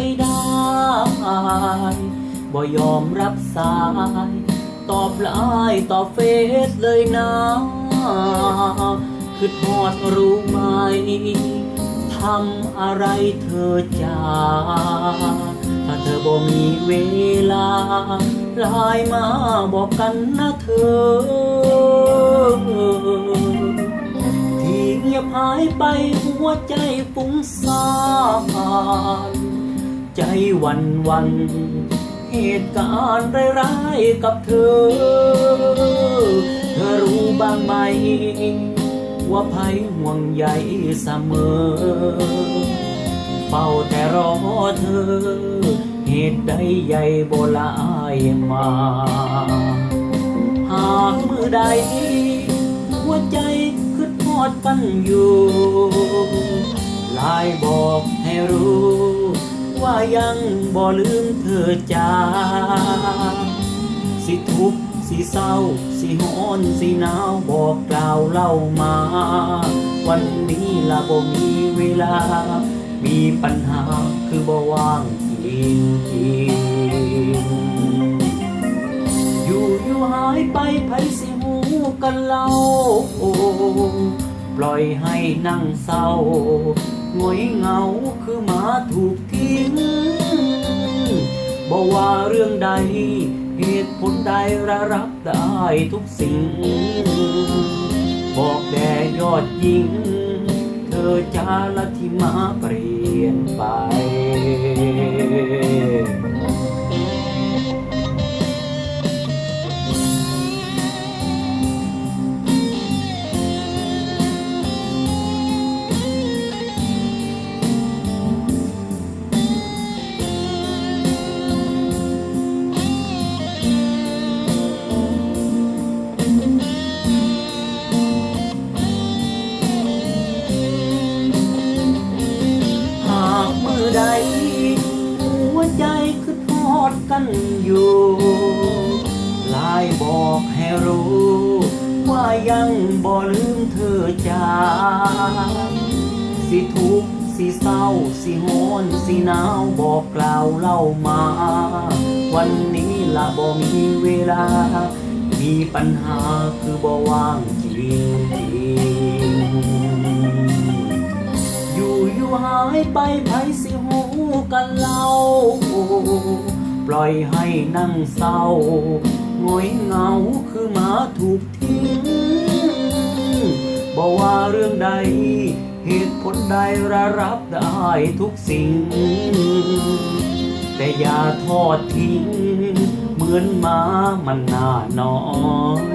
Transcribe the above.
ายบ่ยอมรับสาย ตอบไลน์ตอบเฟซเลยนะคือทอดรู้ไหม ทำอะไรเธอจ้าถ้าเธอบ่มีเวลาไลน์มาบอกกันนะเธอ ที่เงียบหายไปหัวใจฟุ้งซ่าน ใจวันวัน เหตุการณ์ร้ายๆกับเธอ เธอรู้บ้างไหม ว่าภัยห่วงใยเสมอ เฝ้าแต่รอเธอ เหตุใดใหญ่โบลายมา หากมือใด หัวใจคือทอดกันอยู่ ลายบอกให้รู้ ว่ายังบ่ลืมเธอจ้าสิทุกสิเศร้า สิหอนสิหนาวบอกกล่าวเล่ามา วันนี้ละบ่มีเวลา มีปัญหาคือบ่ว่างจริงจริงอยู่อยู่หายไปไผสิหูกันเล่า ปล่อยให้นั่งเศร้าหงอยเหงาคือหมาถูกทิ้งบอกว่าเรื่องใด เหตุผลใดระรับได้ทุกสิ่ง บอกแด่ยอดยิง เธอจาละที่มาเปลี่ยนไป ดกันอยู่ ลายบอกให้รู้ ว่ายังบ่ลืมเธอจ้าสิทุกสิเศร้าสิโหนสิหนาวบอกกล่าวเล่ามา วันนี้ละบ่มีเวลา มีปัญหาคือบ่ว่างจริงจริงอยู่อยู่หายไปไผสิหูกันเล่า ล่อยให้นั่งเศร้าหงอยเหงาคือหมาถูกทิ้งบอกว่าเรื่องใด เหตุผลใดระรับได้ทุกสิ่ง แต่อย่าทอดทิ้ง เหมือนหมามันน่าน้อย